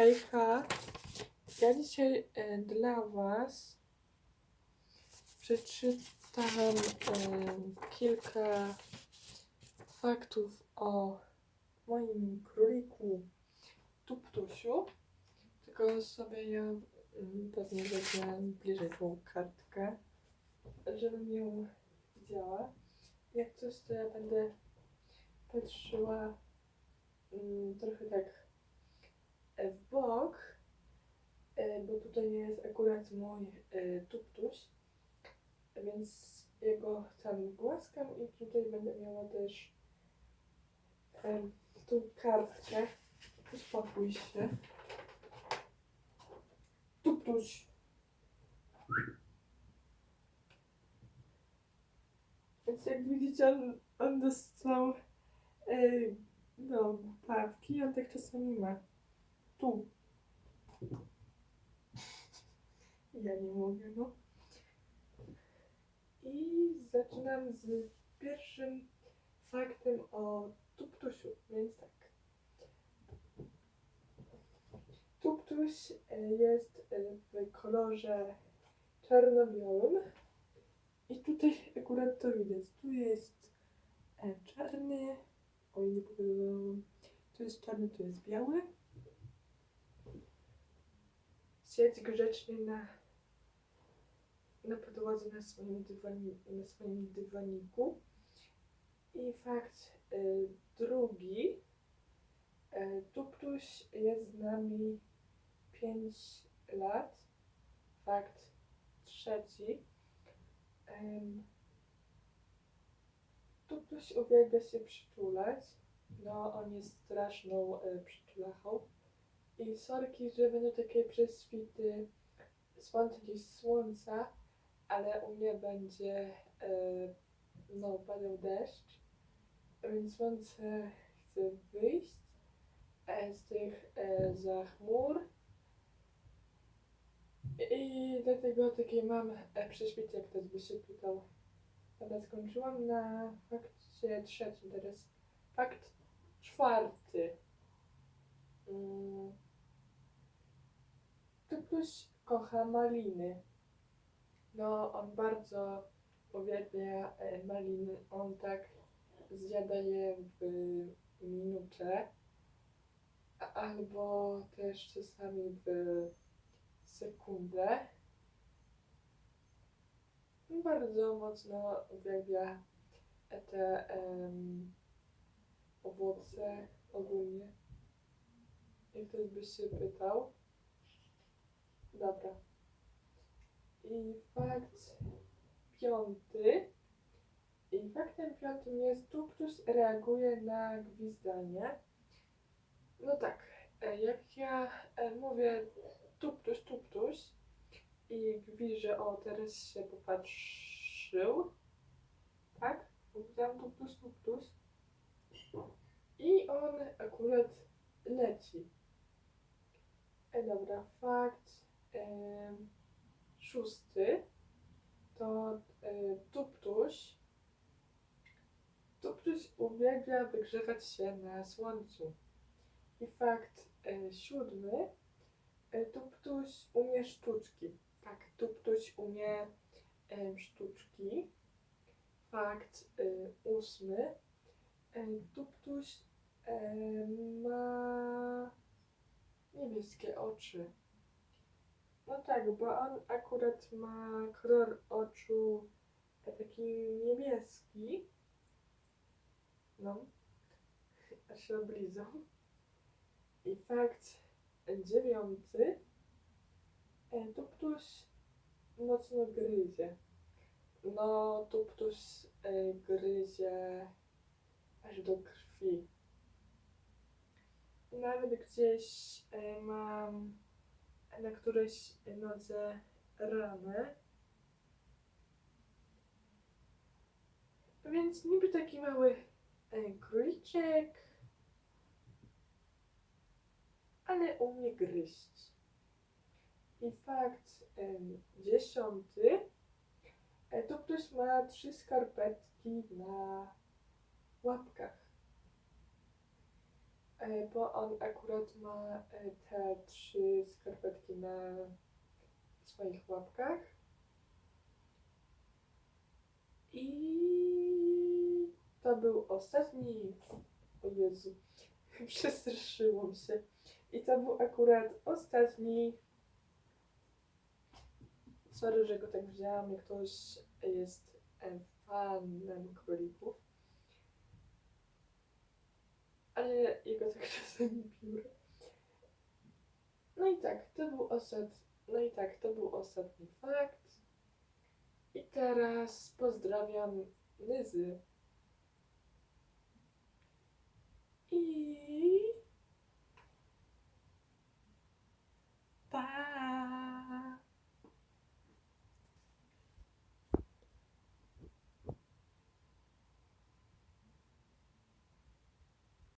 Hejka, ja dzisiaj e, dla Was przeczytam e, kilka faktów o moim króliku Tuptusiu. Tylko sobie ja mm, pewnie wezmę bliżej tą kartkę, żebym ją widziała. Jak coś, to ja będę patrzyła mm, trochę tak w bok, e, bo tutaj jest akurat mój e, tuptuś, więc jego tam głaskam i tutaj będę miała też e, tą kartkę. Uspokój się. Tuptuś. Więc jak widzicie, on, on dostał e, no, łapki, on tak czasami ma. Tu. Ja nie mogę, no. I zaczynam z pierwszym faktem o Tuptusiu, więc tak. Tuptuś e, jest e, w kolorze czarno-białym. I tutaj akurat to widać. Tu jest e, czarny. Oj, nie pokazałam. Tu jest czarny, tu jest biały. Siedź grzecznie na, na podłodze na swoim, dywani, na swoim dywaniku. I fakt y, drugi. Y, Tuptuś jest z nami 5 lat. Fakt trzeci. Em, Tuptuś uwielbia się przytulać. No, on jest straszną e, przytulachą. I sorki, że będą takie prześwity słońca gdzieś słońca, ale u mnie będzie e, no, padał deszcz, więc słońce chce wyjść e, z tych e, za chmur. I dlatego takie mam e, prześwity, jak ktoś by się pytał. Dobra, skończyłam na fakcie trzecim, teraz fakt czwarty. Mm. Typuś kocha maliny. No, on bardzo uwielbia e, maliny. On tak zjada je w minutę, albo też czasami w sekundę. Bardzo mocno uwielbia te owoce ogólnie. Jak ktoś by się pytał. Dobra. I fakt piąty. I faktem piątym jest tuptuś reaguje na gwizdanie. No tak, e, jak ja e, mówię tuptuś, tuptuś i gwiżę, o teraz się popatrzył, tak? Powiedziałam tuptuś, tuptuś. I on akurat leci. E, dobra, fakt szósty to e, Tuptuś. Tuptuś uwielbia wygrzewać się na słońcu. I fakt e, siódmy Tuptuś umie sztuczki. Tak, Tuptuś umie sztuczki. Fakt e, ósmy Tuptuś ma niebieskie oczy. No tak, bo on akurat ma kolor oczu taki niebieski. No, aż się oblizał. I fakt dziewiąty. E, Tuptuś mocno gryzie. No, Tuptuś e, gryzie aż do krwi. Nawet gdzieś e, mam na którejś nodze ranę. Więc niby taki mały e, króliczek, ale umie gryźć. I fakt em, dziesiąty, e, to ktoś ma trzy skarpetki na łapkach. e, bo on akurat ma e, te trzy skarpetki na swoich łapkach. I to był ostatni. O Jezu, przestraszyłam się. I to był akurat ostatni. Sorry, że go tak wzięłam, jak ktoś jest fanem królików. Ale jego tak czasami biorę. I tak, to był. No i tak, to był ostatni fakt. I teraz pozdrawiam Lyzy. I